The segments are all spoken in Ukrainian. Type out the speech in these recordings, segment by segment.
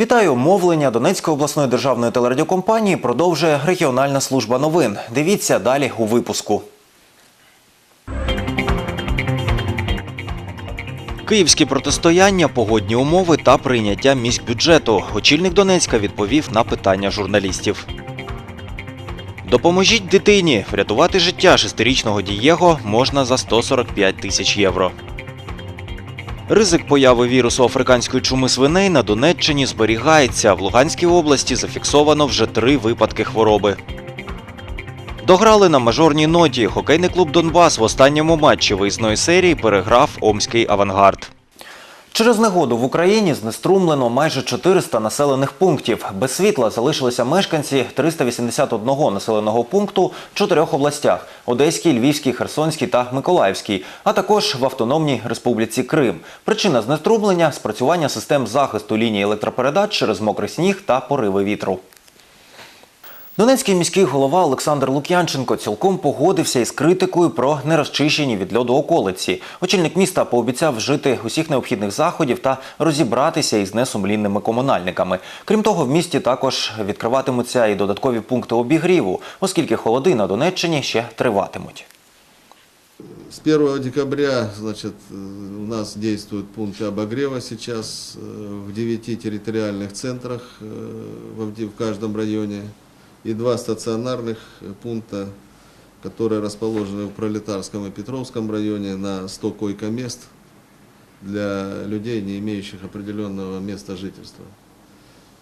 Вітаю! Мовлення Донецької обласної державної телерадіокомпанії продовжує регіональна служба новин. Дивіться далі у випуску. Київські протистояння, погодні умови та прийняття міськбюджету. Очільник Донецька відповів на питання журналістів. Допоможіть дитині. Врятувати життя шестирічного Дієго можна за 145 тисяч євро. Ризик появи вірусу африканської чуми свиней на Донеччині зберігається. В Луганській області зафіксовано вже три випадки хвороби. Дограли на мажорній ноті. Хокейний клуб Донбас в останньому матчі виїзної серії переграв Омський авангард. Через негоду в Україні знеструмлено майже 400 населених пунктів. Без світла залишилися мешканці 381 населеного пункту в чотирьох областях: Одеській, Львівській, Херсонській та Миколаївській, а також в Автономній Республіці Крим. Причина знеструмлення спрацювання систем захисту лінії електропередач через мокрий сніг та пориви вітру. Донецький міський голова Олександр Лук'янченко цілком погодився із критикою про нерозчищені від льоду околиці. Очільник міста пообіцяв вжити усіх необхідних заходів та розібратися із несумлінними комунальниками. Крім того, в місті також відкриватимуться і додаткові пункти обігріву, оскільки холоди на Донеччині ще триватимуть. С 1 декабря значит, э, у нас действуют пункты обогрева сейчас э, в 9 территориальных центрах э, во вде- в каждом районе и два стационарных пункта, которые расположены в Пролетарском и Петровском районе на 100 койко-мест для людей, не имеющих определенного места жительства.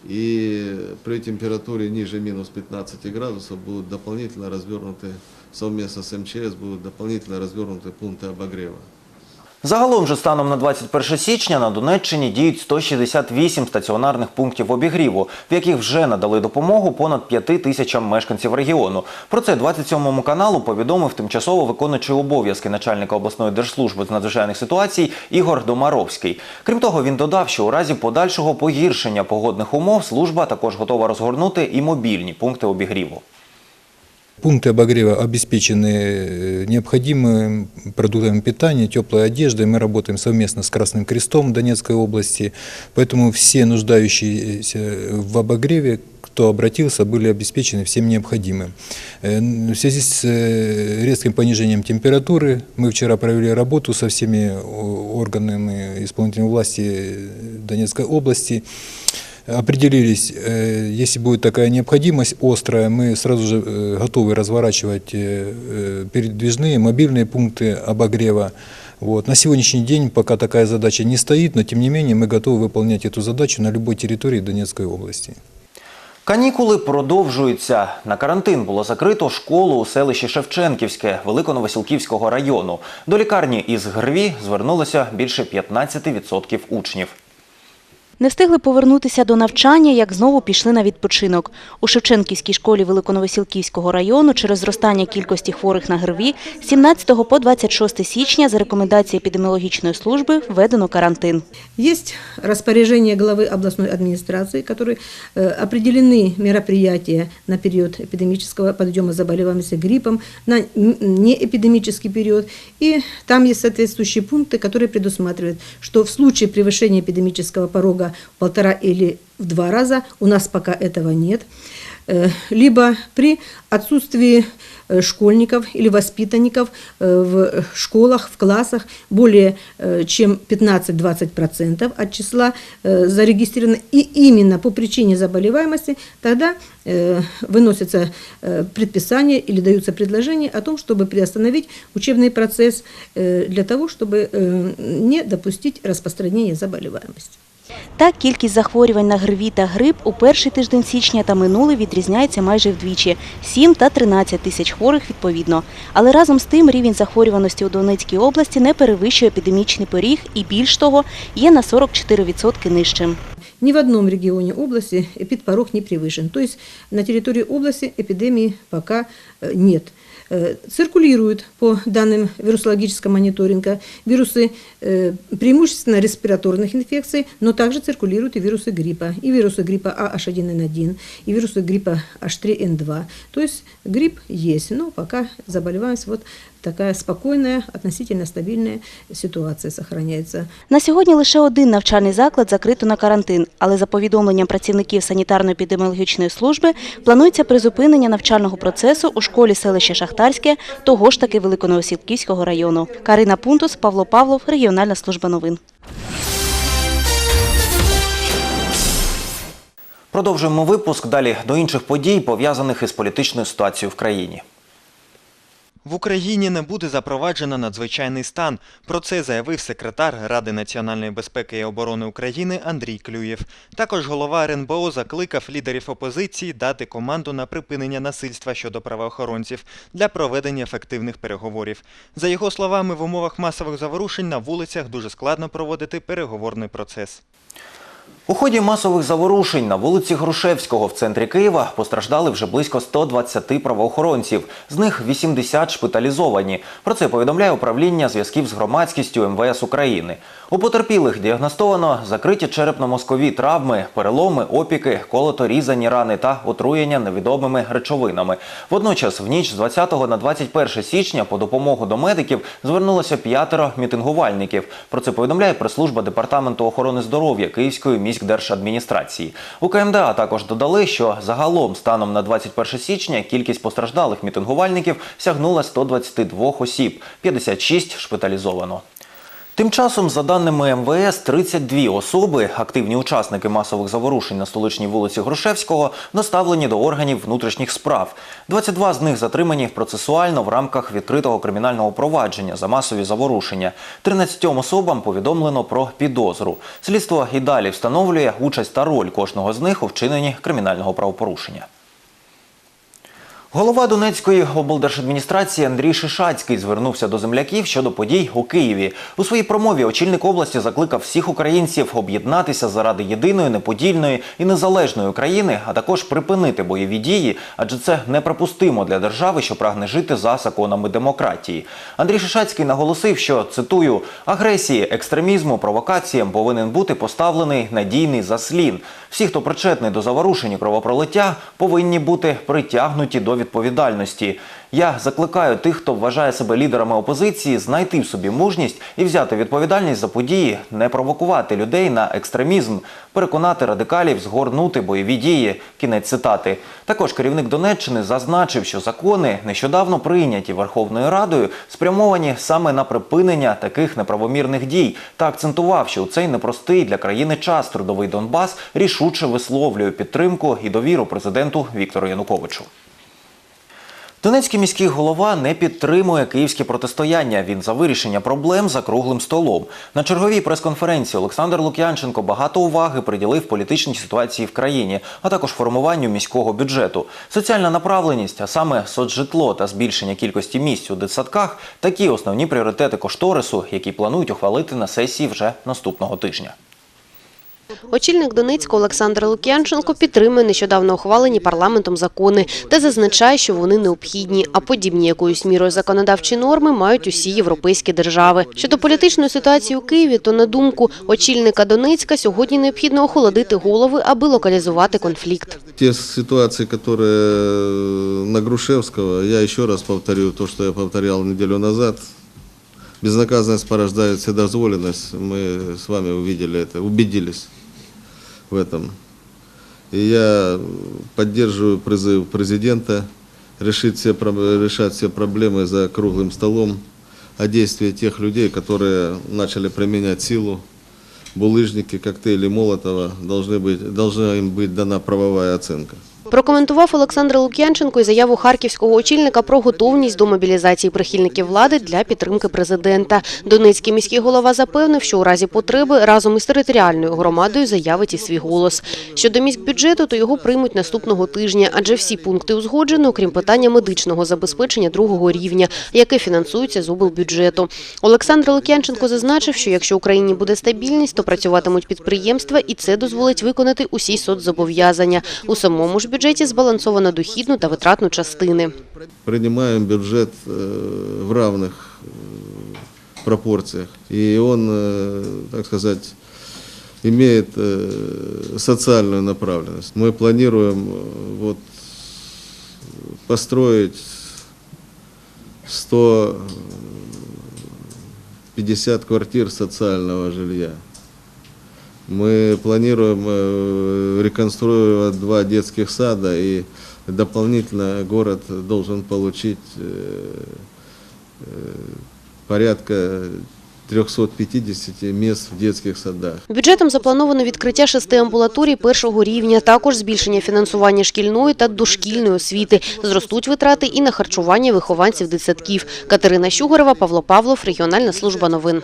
И при температуре ниже минус 15 градусов будут дополнительно развернуты, совместно с МЧС будут дополнительно развернуты пункты обогрева. Загалом же станом на 21 січня на Донеччині діють 168 стаціонарних пунктів обігріву, в яких вже надали допомогу понад 5 тисячам мешканців регіону. Про це 27 каналу повідомив тимчасово виконуючий обов'язки начальника обласної держслужби з надзвичайних ситуацій Ігор Домаровський. Крім того, він додав, що у разі подальшого погіршення погодних умов служба також готова розгорнути і мобільні пункти обігріву. Пункты обогрева обеспечены э, необходимым продуктами питания, теплой одеждой. Мы работаем совместно с Красным Крестом Донецкой области, поэтому все нуждающиеся в обогреве, кто обратился, были обеспечены всем необходимым. Э, В связи с э, резким понижением температуры мы вчера провели работу со всеми органами исполнительной власти Донецкой области. Определились, э, если будет такая необходимость острая, мы сразу же э, готовы разворачивать э, э, передвижные мобильные пункты обогрева. Вот. На сегодняшний день пока такая задача не стоит, но тем не менее мы готовы выполнять эту задачу на любой территории Донецкой области. Канікули продовжуються. На карантин було закрито школу у селищі Шевченківське Великоновасилківського району. До лікарні із ГРВІ звернулося більше 15% учнів. Не встигли повернутися до навчання, як знову пішли на відпочинок. У Шевченківській школі Великоновесілківського району через зростання кількості хворих на ГРВІ з 17 по 26 січня за рекомендацією епідеміологічної служби введено карантин. Есть распоряжение главы областной администрации, которые э, определены мероприятия на период эпидемического подъема заболеваемости гриппом, на н- неэпидемический период. И там есть соответствующие пункты, которые предусматривают, что в случае превышения эпидемического порога в полтора или в два раза, у нас пока этого нет, э, либо при отсутствии э, школьников или воспитанников э, в школах, в классах более чем 15-20% от числа зарегистрировано. И именно по причине заболеваемости, тогда выносится предписание или даются предложения о том, чтобы приостановить учебный процесс для того, чтобы не допустить распространения заболеваемости. Так, кількість захворювань на ГРВІ та грип у перший тиждень січня та минулий відрізняється майже вдвічі – 7 та 13 тисяч хворих відповідно. Але разом з тим рівень захворюваності у Донецькій області не перевищує епідемічний поріг і, більш того, є на 44% нижчим. Ни в одном регионе области эпидпорог не превышен. То есть на территории области эпидемии пока э, нет. Э, Циркулируют по данным вирусологического мониторинга вирусы э, преимущественно респираторных инфекций, но также циркулируют и вирусы гриппа. И вирусы гриппа А H1N1, и вирусы гриппа H3N2. То есть грипп есть, но пока заболеваемость вот такая спокойная, относительно стабильная ситуация сохраняется. На сьогодні лише один навчальний заклад закрито на карантин Але за повідомленням працівників санітарно-епідеміологічної служби планується призупинення навчального процесу у школі селища Шахтарське того ж таки Великоновосілківського району. Карина Пунтус, Павло Павлов, регіональна служба новин. Продовжуємо випуск далі до інших подій, пов'язаних із політичною ситуацією в країні. В Україні не буде запроваджено надзвичайний стан. Про це заявив секретар Ради національної безпеки і оборони України Андрій Клюєв. Також голова РНБО закликав лідерів опозиції дати команду на припинення насильства щодо правоохоронців для проведення ефективних переговорів. За його словами, в умовах масових заворушень на вулицях дуже складно проводити переговорний процес. У ході масових заворушень на вулиці Грушевського в центрі Києва постраждали вже близько 120 правоохоронців. З них 80 шпиталізовані. Про це повідомляє управління зв'язків з громадськістю МВС України. У потерпілих діагностовано закриті черепно-мозкові травми, переломи, опіки, колото-різані рани та отруєння невідомими речовинами. Водночас, в ніч з 20 на 21 січня по допомогу до медиків звернулося п'ятеро мітингувальників. Про це повідомляє прес-служба департаменту охорони здоров'я Київської міськдержадміністрації. У КМДА також додали, що загалом станом на 21 січня кількість постраждалих мітингувальників сягнула 122 осіб, 56 шпиталізовано. Тим часом, за даними МВС, 32 особи, активні учасники масових заворушень на столичній вулиці Грушевського, доставлені до органів внутрішніх справ. 22 з них затримані процесуально в рамках відкритого кримінального провадження за масові заворушення. 13 особам повідомлено про підозру. Слідство і далі встановлює участь та роль кожного з них у вчиненні кримінального правопорушення. Голова Донецької облдержадміністрації Андрій Шишацький звернувся до земляків щодо подій у Києві. У своїй промові очільник області закликав всіх українців об'єднатися заради єдиної, неподільної і незалежної України, а також припинити бойові дії, адже це неприпустимо для держави, що прагне жити за законами демократії. Андрій Шишацький наголосив, що цитую агресії, екстремізму, провокаціям повинен бути поставлений надійний заслін. Всі, хто причетний до заворушень і кровопролиття, повинні бути притягнуті до відповідальності. Я закликаю тих, хто вважає себе лідерами опозиції, знайти в собі мужність і взяти відповідальність за події, не провокувати людей на екстремізм, переконати радикалів згорнути бойові дії. Кінець цитати. Також керівник Донеччини зазначив, що закони нещодавно прийняті Верховною Радою спрямовані саме на припинення таких неправомірних дій та акцентував, що у цей непростий для країни час трудовий Донбас рішуче висловлює підтримку і довіру президенту Віктору Януковичу. Донецький міський голова не підтримує київське протистояння. Він за вирішення проблем за круглим столом. На черговій прес-конференції Олександр Лук'янченко багато уваги приділив політичній ситуації в країні, а також формуванню міського бюджету. Соціальна направленість, а саме соцжитло та збільшення кількості місць у дитсадках – такі основні пріоритети кошторису, які планують ухвалити на сесії вже наступного тижня. Очільник Донецького Олександр Лук'янченко підтримує нещодавно ухвалені парламентом закони та зазначає, що вони необхідні, а подібні якоюсь мірою законодавчі норми мають усі європейські держави. Щодо політичної ситуації у Києві, то на думку очільника Донецька сьогодні необхідно охолодити голови, аби локалізувати конфлікт. Те ситуации, которые на Грушевского, я еще раз повторю то, что я повторял неделю назад. Безнаказанность порождает вседозволенность. Мы с вами увидели это, убедились В этом. И я поддерживаю призыв президента решить все, решать все проблемы за круглым столом, а действия тех людей, которые начали применять силу, булыжники, коктейли Молотова, должны быть, должна им быть дана правовая оценка. Прокоментував Олександр Лук'янченко і заяву харківського очільника про готовність до мобілізації прихильників влади для підтримки президента. Донецький міський голова запевнив, що у разі потреби разом із територіальною громадою заявить і свій голос. Щодо міськбюджету, то його приймуть наступного тижня, адже всі пункти узгоджено, окрім питання медичного забезпечення другого рівня, яке фінансується з облбюджету. Олександр Лук'янченко зазначив, що якщо Україні буде стабільність, то працюватимуть підприємства, і це дозволить виконати усі соцзобов'язання. У самому ж бюджеті збалансовано дохідну та витратну частини. Принимаем бюджет э, в равных э, пропорциях. И он, э, так сказать, имеет э, социальную направленность. Мы планируем э, вот, построить 150 квартир социального жилья. Мы планируем э, реконструировать два детских сада и дополнительно город должен получить э, э, порядка 350 мест в детских садах. Бюджетом заплановано відкриття шести амбулаторій першого рівня, також збільшення фінансування шкільної та дошкільної освіти. Зростуть витрати і на харчування вихованців дитсадків. Катерина Щугорова, Павло Павлов, Регіональна служба новин.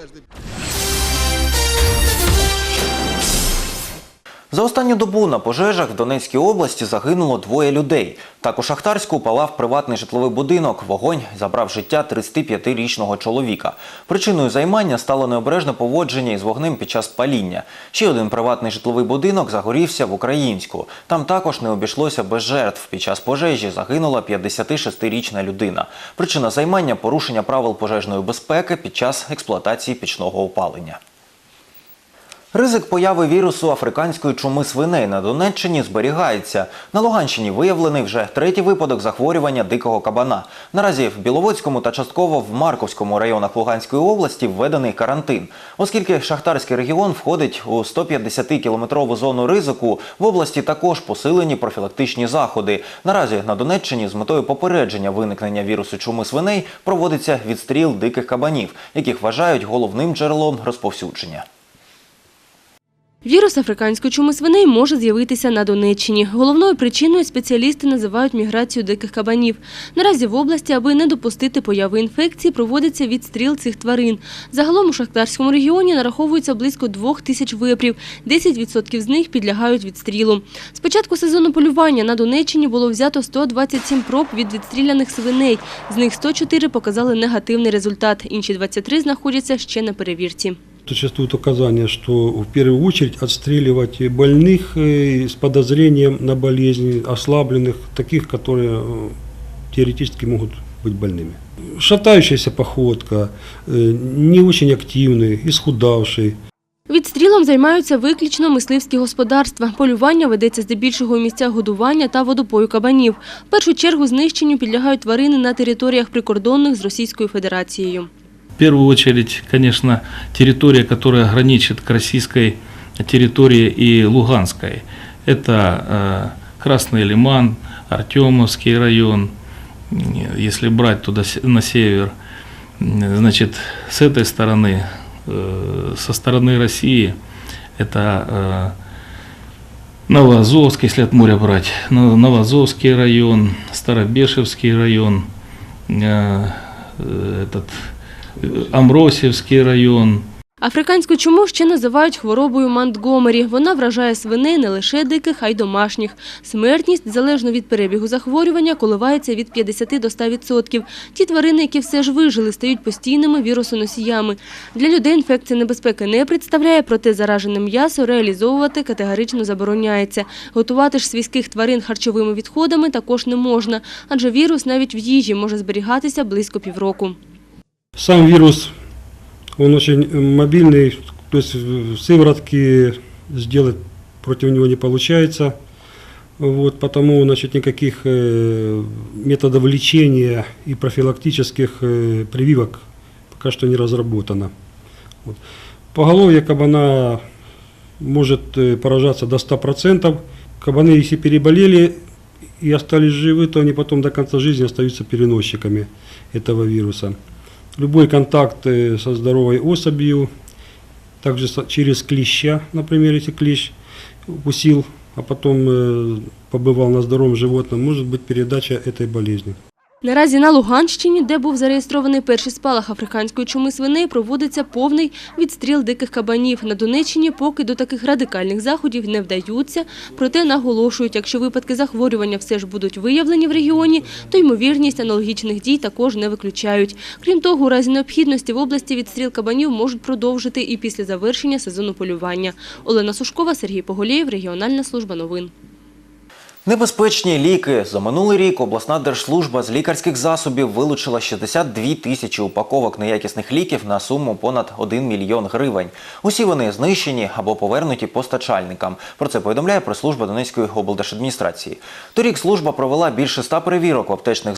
За останню добу на пожежах в Донецькій області загинуло двоє людей. Так у Шахтарську палав приватний житловий будинок. Вогонь забрав життя 35-річного чоловіка. Причиною займання стало необережне поводження із вогнем під час паління. Ще один приватний житловий будинок загорівся в Українську. Там також не обійшлося без жертв. Під час пожежі загинула 56-річна людина. Причина займання – порушення правил пожежної безпеки під час експлуатації пічного опалення. Ризик появи вірусу африканської чуми свиней на Донеччині зберігається. На Луганщині виявлений вже третій випадок захворювання дикого кабана. Наразі в Біловодському та частково в Марковському районах Луганської області введений карантин. Оскільки Шахтарський регіон входить у 150-кілометрову зону ризику, в області також посилені профілактичні заходи. Наразі на Донеччині з метою попередження виникнення вірусу чуми свиней проводиться відстріл диких кабанів, яких вважають головним джерелом розповсюдження. Вірус африканської чуми свиней може з'явитися на Донеччині. Головною причиною спеціалісти називають міграцію диких кабанів. Наразі в області, аби не допустити появи інфекції, проводиться відстріл цих тварин. Загалом у Шахтарському регіоні нараховується близько двох тисяч випрів. 10% з них підлягають відстрілу. З початку сезону полювання на Донеччині було взято 127 проб від відстріляних свиней. З них 104 показали негативний результат. Інші 23 знаходяться ще на перевірці Существует указание, что в первую очередь отстреливать больных э, с подозрением на болезни, ослабленных, таких, которые э, теоретически могут быть больными. Шатающаяся походка, э, не очень активный, исхудавший. Відстрілом займаються виключно мисливські господарства. Полювання ведеться здебільшого у місцях годування та водопою кабанів. В першу чергу знищенню підлягають тварини на територіях прикордонних з Російською Федерацією. В первую очередь, конечно, территория, которая граничит к российской территории и Луганской. Это э, Красный Лиман, Артемовский район, если брать туда на север. Значит, с этой стороны, э, со стороны России, это э, Новоазовск, если от моря брать, Но- Новоазовский район, Старобешевский район, этот э, Амбросівський район. Африканську чуму ще називають хворобою Монтгомері. Вона вражає свиней не лише диких, а й домашніх. Смертність, залежно від перебігу захворювання, коливається від 50 до 100%. Ті тварини, які все ж вижили, стають постійними вірусоносіями. Для людей інфекція небезпеки не представляє, проте заражене м'ясо реалізовувати категорично забороняється. Готувати ж свійських тварин харчовими відходами також не можна, адже вірус навіть в їжі може зберігатися близько півроку. Сам вирус, он очень э, мобильный, то есть сыворотки сделать против него не получается. Вот, потому значит, никаких э, методов лечения и профилактических э, прививок пока что не разработано. Вот. Поголовье кабана может поражаться до 100%. Кабаны, если переболели и остались живы, то они потом до конца жизни остаются переносчиками этого вируса. Любой контакт э, со здоровой особью, также со- через клеща, например, если клещ укусил, а потом э, побывал на здоровом животном, может быть передача этой болезни. Наразі на Луганщині, де був зареєстрований перший спалах африканської чуми свиней, проводиться повний відстріл диких кабанів. На Донеччині поки до таких радикальних заходів не вдаються, проте наголошують, якщо випадки захворювання все ж будуть виявлені в регіоні, то ймовірність аналогічних дій також не виключають. Крім того, у разі необхідності в області відстріл кабанів можуть продовжити і після завершення сезону полювання. Олена Сушкова, Сергій Поголєєв, Регіональна служба новин. Небезпечні ліки. За минулий рік обласна держслужба з лікарських засобів вилучила 62 тисячі упаковок неякісних ліків на суму понад 1 мільйон гривень. Усі вони знищені або повернуті постачальникам. Про це повідомляє прес-служба Донецької облдержадміністрації. Торік служба провела більше ста перевірок аптечних